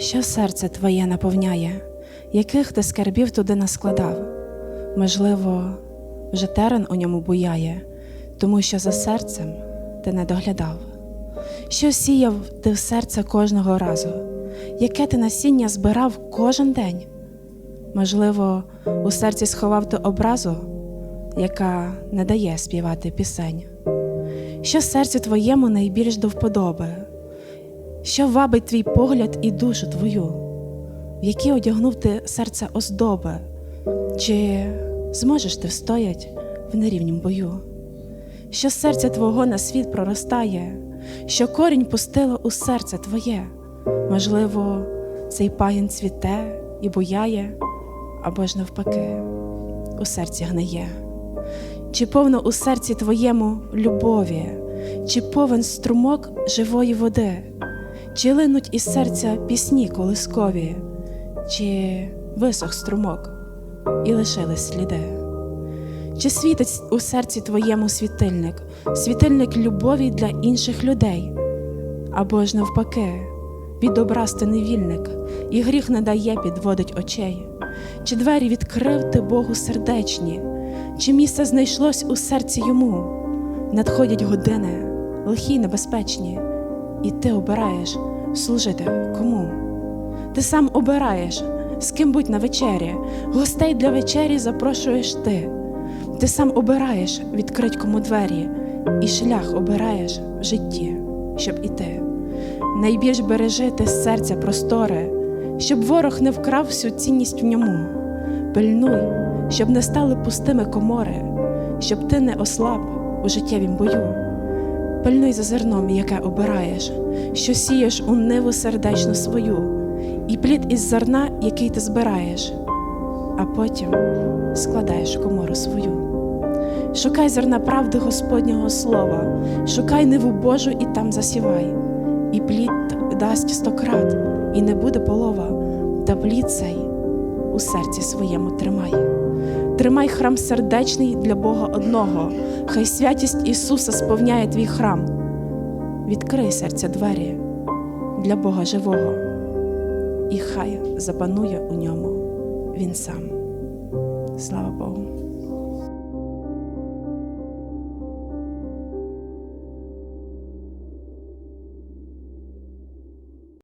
Що серце твоє наповняє, яких ти скарбів туди наскладав? Можливо, вже терен у ньому буяє, тому що за серцем ти не доглядав. Що сіяв ти в серце кожного разу, яке ти насіння збирав кожен день? Можливо, у серці сховав ти образу, яка не дає співати пісень. Що серцю твоєму найбільш до вподоби? Що вабить твій погляд і душу твою, в які одягнув ти серце оздоби, чи зможеш ти встоять в нерівнім бою? Що з серця твого на світ проростає, що корінь пустило у серце твоє, можливо, цей пагін цвіте і буяє, або ж навпаки, у серці гниє. Чи повно у серці твоєму любові, чи повен струмок живої води, чи линуть із серця пісні колискові, чи висох струмок і лишились сліди? Чи світить у серці твоєму світильник, світильник любові для інших людей? Або ж навпаки, від образ невільник, і гріх не дає підводить очей? Чи двері відкрив ти Богу сердечні, чи місце знайшлось у серці йому? Надходять години, лихі небезпечні, і ти обираєш служити кому? Ти сам обираєш, з ким будь на вечері, гостей для вечері запрошуєш ти. Ти сам обираєш відкрить кому двері, і шлях обираєш в житті, щоб іти. Найбільш бережи ти з серця простори, щоб ворог не вкрав всю цінність в ньому. Пильнуй, щоб не стали пустими комори, щоб ти не ослаб у життєвім бою. Пильнуй за зерном, яке обираєш, що сієш у ниву сердечно свою, і плід із зерна, який ти збираєш, а потім складаєш комору свою. Шукай зерна правди Господнього слова, шукай ниву Божу і там засівай, і плід дасть стократ, і не буде полова, та плід цей у серці своєму тримай. Тримай храм сердечний для Бога одного, хай святість Ісуса сповняє твій храм. Відкрий серця двері для Бога живого, і хай запанує у ньому Він сам. Слава Богу.